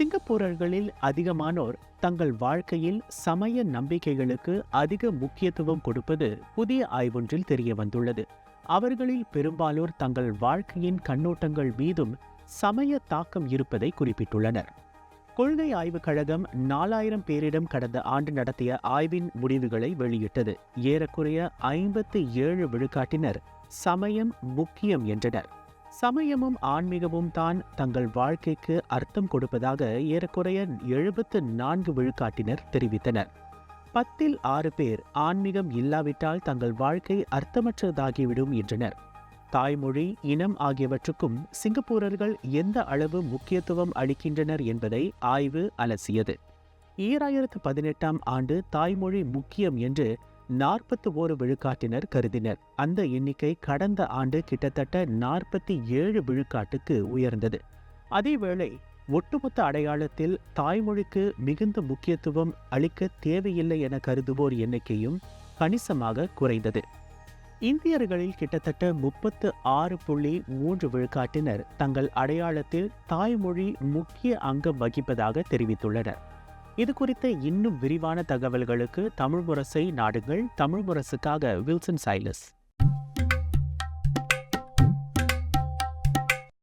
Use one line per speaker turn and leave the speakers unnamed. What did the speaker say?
சிங்கப்பூரர்களில் அதிகமானோர் தங்கள் வாழ்க்கையில் சமய நம்பிக்கைகளுக்கு அதிக முக்கியத்துவம் கொடுப்பது புதிய ஆய்வொன்றில் தெரிய வந்துள்ளது அவர்களில் பெரும்பாலோர் தங்கள் வாழ்க்கையின் கண்ணோட்டங்கள் மீதும் சமய தாக்கம் இருப்பதை குறிப்பிட்டுள்ளனர். கொள்கை ஆய்வுக் கழகம் நாலாயிரம் பேரிடம் கடந்த ஆண்டு நடத்திய ஆய்வின் முடிவுகளை வெளியிட்டது. ஏறக்குறைய ஐம்பத்து ஏழு விழுக்காட்டினர் சமயம் முக்கியம் என்றனர். சமயமும் ஆன்மீகமும் தான் தங்கள் வாழ்க்கைக்கு அர்த்தம் கொடுப்பதாக ஏறக்குறைய எழுபத்து நான்கு விழுக்காட்டினர் தெரிவித்தனர். பத்தில் ஆறு பேர் ஆன்மீகம் இல்லாவிட்டால் தங்கள் வாழ்க்கை அர்த்தமற்றதாகிவிடும் என்றனர். தாய்மொழி இனம் ஆகியவற்றுக்கும் சிங்கப்பூரர்கள் எந்த அளவு முக்கியத்துவம் அளிக்கின்றனர் என்பதை ஆய்வு அலசியது. ஈராயிரத்து பதினெட்டாம் ஆண்டு தாய்மொழி முக்கியம் என்று நாற்பத்தி ஓரு விழுக்காட்டினர் கருதினர். அந்த எண்ணிக்கை கடந்த ஆண்டு கிட்டத்தட்ட நாற்பத்தி ஏழு விழுக்காட்டுக்கு உயர்ந்தது. அதேவேளை ஒட்டுமொத்த அடையாளத்தில் தாய்மொழிக்கு மிகுந்த முக்கியத்துவம் அளிக்க தேவையில்லை என கருதுவோர் எண்ணிக்கையும் கணிசமாக குறைந்தது. இந்தியர்களில் கிட்டத்தட்ட முப்பத்து ஆறு புள்ளி மூன்று விழுக்காட்டினர் தங்கள் அடையாளத்தில் தாய்மொழி முக்கிய அங்கம் வகிப்பதாக தெரிவித்துள்ளனர். இது குறித்த இன்னும் விரிவான தகவல்களுக்கு தமிழ் முரசை நாடுங்கள் தமிழ் முரசுக்காக வில்சன் சைலஸ்